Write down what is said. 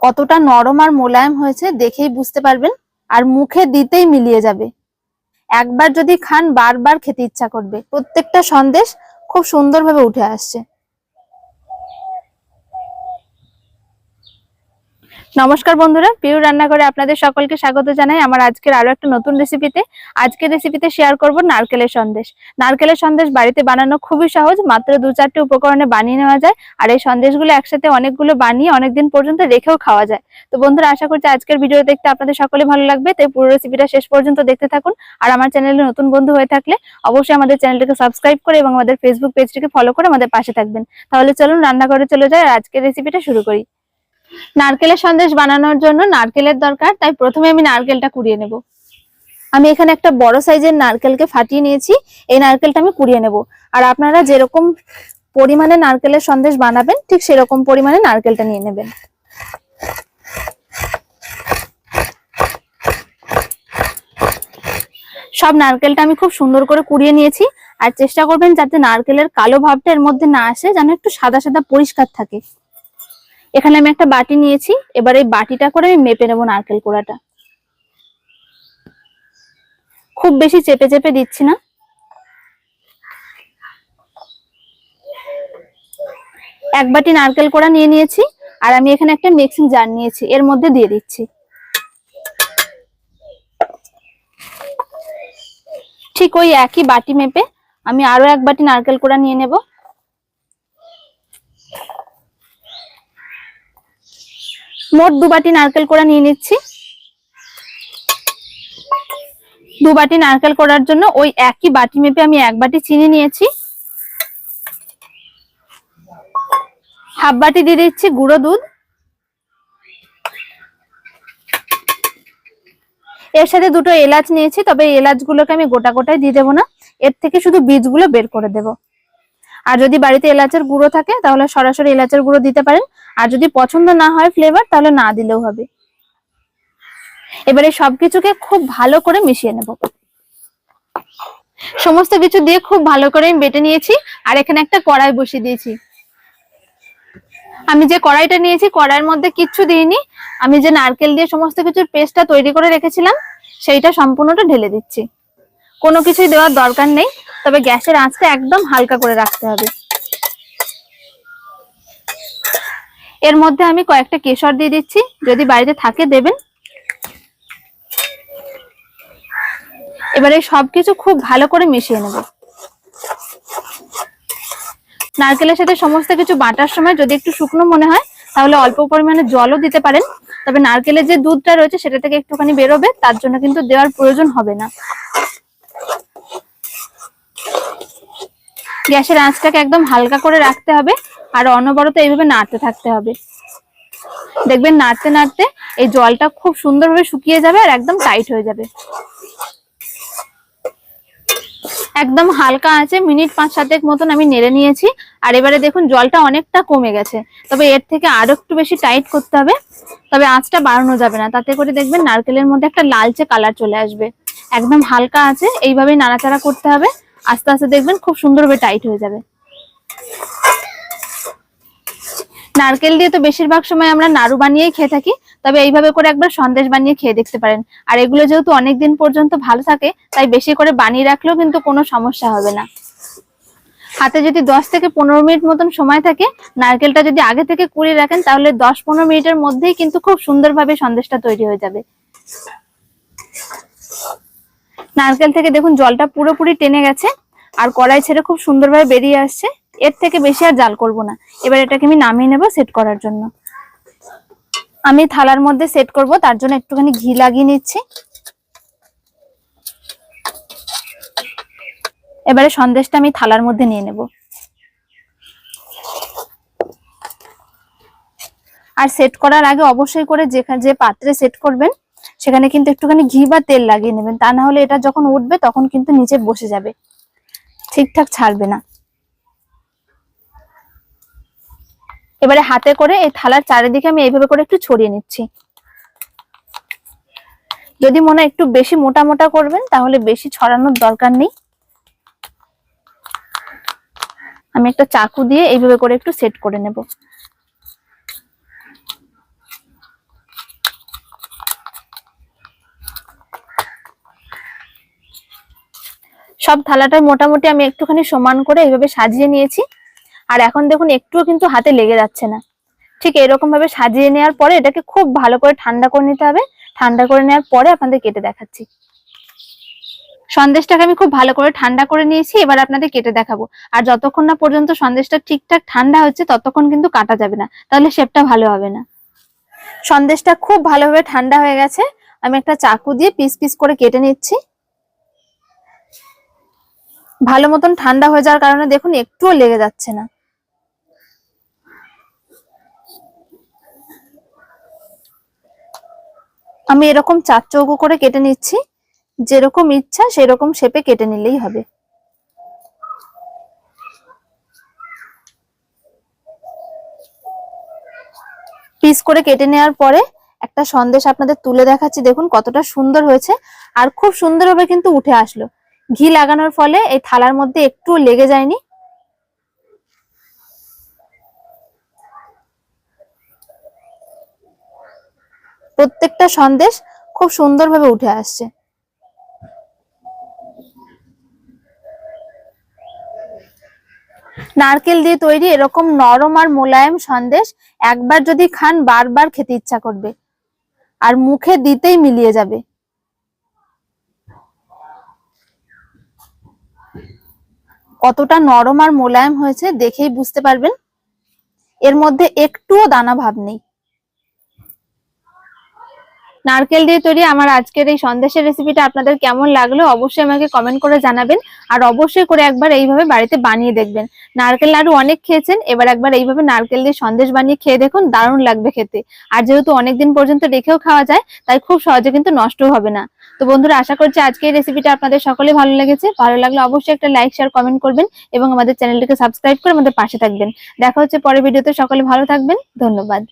কতটা নরম আর মোলায়েম হয়েছে দেখেই বুঝতে পারবেন, আর মুখে দিতেই মিলিয়ে যাবে। একবার যদি খান, বারবার খেতে ইচ্ছা করবে। প্রত্যেকটা সন্দেশ খুব সুন্দরভাবে উঠে আসছে। নমস্কার বন্ধুরা পিউ রান্নাঘরে আপনাদের সকলকে স্বাগত জানাই আমার আজকের আরও একটা নতুন রেসিপিতে আজকের রেসিপিতে শেয়ার করব নারকেলের সন্দেশ। নারকেলের সন্দেশ বাড়িতে বানানো খুবই সহজ, মাত্র দু চারটে উপকরণে বানিয়ে নেওয়া যায় আর এই সন্দেশগুলো একসাথে অনেকগুলো বানিয়ে অনেকদিন পর্যন্ত রেখেও খাওয়া যায়। তো বন্ধুরা, আশা করছি আজকের ভিডিও দেখতে আপনাদের সকলে ভালো লাগবে, তাই পুরো রেসিপিটা শেষ পর্যন্ত দেখতে থাকুন। আর আমার চ্যানেলে নতুন বন্ধু হয়ে থাকলে অবশ্যই আমাদের চ্যানেলটিকে সাবস্ক্রাইব করে এবং আমাদের ফেসবুক পেজটিকে ফলো করে আমাদের পাশে থাকবেন। তাহলে চলুন রান্নাঘরে চলে যাই আর আজকের রেসিপিটা শুরু করি। নারকেলের সন্দেশ বানানোর জন্য নারকেলের দরকার, তাই প্রথমে আমি নারকেলটা কুড়িয়ে নেব। আমি এখানে একটা বড় সাইজের নারকেলকে ফাটিয়ে নিয়েছি, এই নারকেলটা আমি কুড়িয়ে নেব। আর আপনারা যেরকম পরিমাণে নারকেলের সন্দেশ বানাবেন, ঠিক সেরকম পরিমাণে নারকেলটা নিয়ে নেবেন। সব নারকেলটা আমি খুব সুন্দর করে কুড়িয়ে নিয়েছি, আর চেষ্টা করবেন যাতে নারকেলের কালো ভাবটা এর মধ্যে না আসে, যেন একটু সাদা সাদা পরিষ্কার থাকে। এখানে আমি একটা বাটি নিয়েছি, এবার এই বাটিটা করে আমি মেপে নেব নারকেল কোড়াটা। খুব বেশি চেপে চেপে দিচ্ছি না। এক বাটি নারকেল কোড়া নিয়ে নিয়েছি, আর আমি এখানে একটা মিক্সিং জার নিয়েছি, এর মধ্যে দিয়ে দিচ্ছি। ঠিক ওই একই বাটি মেপে আমি আরও এক বাটি নারকেল কোড়া নিয়ে নেব। মোট দু বাটি নারকেল কোড়া নিয়ে নিচ্ছি। দু বাটি নারকেল কোড়ার জন্য ওই একই বাটি মেপে আমি এক বাটি চিনি নিয়েছি। হাফ বাটি দিয়ে দিচ্ছি গুঁড়ো দুধ। এর সাথে দুটো এলাচ নিয়েছি, তবে এলাচগুলোকে আমি গোটা গোটায় দিয়ে দেবো না। এর থেকে শুধু বীজগুলো বের করে দেব। আর যদি বাড়িতে এলাচের গুঁড়ো থাকে, তাহলে সরাসরি এলাচের গুঁড়ো দিতে পারেন। আর যদি পছন্দ না হয় ফ্লেভার তাহলে না দিলেও হবে। এবারে সবকিছুকে খুব ভালো করে মিশিয়ে নেব। সমস্ত কিছু দিয়ে খুব ভালো করে আমি বেটে নিয়েছি, আর এখানে একটা কড়াই বসিয়ে দিয়েছি। আমি যে কড়াইটা নিয়েছি, কড়াইয়ের মধ্যে কিচ্ছু দিইনি। আমি যে নারকেল দিয়ে সমস্ত কিছুর পেস্টটা তৈরি করে রেখেছিলাম, সেইটা সম্পূর্ণটা ঢেলে দিচ্ছি। কোনো কিছুই দেওয়ার দরকার নেই, তবে গ্যাসের আঁচটা একদম হালকা করে রাখতে হবে। এর মধ্যে আমি কয়েকটা কেশর দিয়ে দিচ্ছি, যদি বাড়িতে থাকে দেবেন। এবারে সবকিছু খুব ভালো করে মিশিয়ে নেব। নারকেলের সাথে সমস্ত কিছু বাটার সময় যদি একটু শুকনো মনে হয়, তাহলে অল্প পরিমাণে জলও দিতে পারেন। তবে নারকেলের যে দুধটা রয়েছে, সেটা থেকে একটুখানি বেরোবে, তার জন্য কিন্তু দেওয়ার প্রয়োজন হবে না। গ্যাসের আঁচটাকে একদম হালকা করে রাখতে হবে আর অনবরত এইভাবে নাড়তে থাকতে হবে। দেখবেন নাড়তে নাড়তে এই জলটা খুব সুন্দরভাবে শুকিয়ে যাবে আর একদম টাইট হয়ে যাবে। একদম হালকা আছে মিনিট পাঁচ সাতেক মতন আমি নেড়ে নিয়েছি আর এবারে দেখুন জলটা অনেকটা কমে গেছে। তবে এর থেকে আরও একটু বেশি টাইট করতে হবে। তবে আঁচটা বাড়ানো যাবে না। তাতে করে দেখবেন নারকেলের মধ্যে একটা লালচে কালার চলে আসবে। একদম হালকা আছে এইভাবেই নাড়াচাড়া করতে হবে। আস্তে আস্তে দেখবেন খুব সুন্দরভাবে টাইট হয়ে যাবে। নারকেল দিয়ে তো বেশিরভাগ সময় আমরা নাড়ু বানিয়েই খেয়ে থাকি, তবে এইভাবে করে একবার সন্দেশ বানিয়ে খেয়ে দেখতে পারেন। আর এগুলো যেহেতু অনেকদিন পর্যন্ত ভালো থাকে, তাই বেশি করে বানিয়ে রাখলেও কিন্তু কোনো সমস্যা হবে না। হাতে যদি দশ থেকে পনেরো মিনিট মতন সময় থাকে, নারকেলটা যদি আগে থেকে কুড়িয়ে রাখেন, তাহলে দশ পনেরো মিনিটের মধ্যেই কিন্তু খুব সুন্দরভাবে সন্দেশটা তৈরি হয়ে যাবে। নারকেল থেকে দেখুন জলটা পুরোপুরি টেনে গেছে, আর কড়াই ছেড়ে খুব সুন্দরভাবে বেরিয়ে আসছে। এর থেকে বেশি আর জাল করব না। এবার এটাকে আমি নামিয়ে নেব সেট করার জন্য। আমি থালার মধ্যে সেট করব, তার জন্য একটুখানি ঘি লাগিয়ে নিচ্ছি। এবারে সন্দেশটা আমি থালার মধ্যে নিয়ে নেব। আর সেট করার আগে অবশ্যই করে যেখানে যে পাত্রে সেট করবেন সেখানে কিন্তু একটুখানি ঘি বা তেল লাগিয়ে নেবেন। তা না হলে এটা যখন উঠবে তখন কিন্তু নিচে বসে যাবে। ঠিকঠাক ছাড়বে না। এবারে হাতে করে এই থালার চারিদিকে আমি এইভাবে করে একটু ছড়িয়ে নিচ্ছি। যদি মনে একটু বেশি মোটা মোটা করবেন, তাহলে বেশি ছড়ানোর দরকার নেই। আমি একটা চাকু দিয়ে এইভাবে করে একটু সেট করে নেব। সব থালাটা মোটামুটি আমি একটুখানি সমান করে এইভাবে সাজিয়ে নিয়েছি। আর এখন দেখুন, একটুও কিন্তু হাতে লেগে যাচ্ছে না। ঠিক এরকম ভাবে সাজিয়ে নেওয়ার পরে এটাকে খুব ভালো করে ঠান্ডা করে নিতে হবে। ঠান্ডা করে নেওয়ার পরে আপনাদের কেটে দেখাচ্ছি। সন্দেশটাকে আমি খুব ভালো করে ঠান্ডা করে নিয়েছি, এবার আপনাদের কেটে দেখাবো। আর যতক্ষণ না পর্যন্ত সন্দেশটা ঠিকঠাক ঠান্ডা হচ্ছে, ততক্ষণ কিন্তু কাটা যাবে না। তাহলে শেপটা ভালো হবে না। সন্দেশটা খুব ভালোভাবে ঠান্ডা হয়ে গেছে। আমি একটা চাকু দিয়ে পিস পিস করে কেটে নিচ্ছি। ভালো মতন ঠান্ডা হয়ে যাওয়ার কারণে দেখুন একটুও লেগে যাচ্ছে না। আমি এরকম চার চৌকো করে কেটে নিচ্ছি। যেরকম ইচ্ছা সেরকম শেপে কেটে নিলেই হবে। পিস করে কেটে নেওয়ার পরে একটা সন্দেশ আপনাদের তুলে দেখাচ্ছি। দেখুন কতটা সুন্দর হয়েছে। আর খুব সুন্দরভাবে কিন্তু উঠে আসলো। ঘি লাগানোর ফলে এই থালার মধ্যে একটু লেগে যায়নি। প্রত্যেকটা সন্দেশ খুব সুন্দরভাবে উঠে আসছে। নারকেল দিয়ে তৈরি এরকম নরম আর মোলায়েম সন্দেশ একবার যদি খান বারবার খেতে ইচ্ছা করবে। আর মুখে দিতেই মিলিয়ে যাবে। কতটা নরম আর মোলায়েম হয়েছে দেখেই বুঝতে পারবেন। এর মধ্যে একটুও দানা ভাব নেই। নারকেল দিয়ে তৈরি আমার আজকের এই সন্দেশের রেসিপিটা আপনাদের কেমন লাগল অবশ্যই আমাকে কমেন্ট করে জানাবেন। আর অবশ্যই করে একবার এইভাবে বাড়িতে বানিয়ে দেখবেন। নারকেল নাড়ু অনেক খেয়েছেন, এবার একবার এইভাবে নারকেল দিয়ে সন্দেশ বানিয়ে খেয়ে দেখুন, দারুণ লাগবে খেতে। আর যেহেতু অনেকদিন পর্যন্ত রেখেও খাওয়া যায়, তাই খুব সহজে কিন্তু নষ্ট হবে না। তো বন্ধুরা, আশা করছি আজকে এই রেসিপিটা আপনাদের সকলে ভালো লেগেছে। ভালো লাগলে অবশ্যই একটা লাইক শেয়ার কমেন্ট করবেন এবং আমাদের চ্যানেলটিকে সাবস্ক্রাইব করে আমাদের পাশে থাকবেন। দেখা হচ্ছে পরের ভিডিওতে সকলে ভালো থাকবেন। ধন্যবাদ।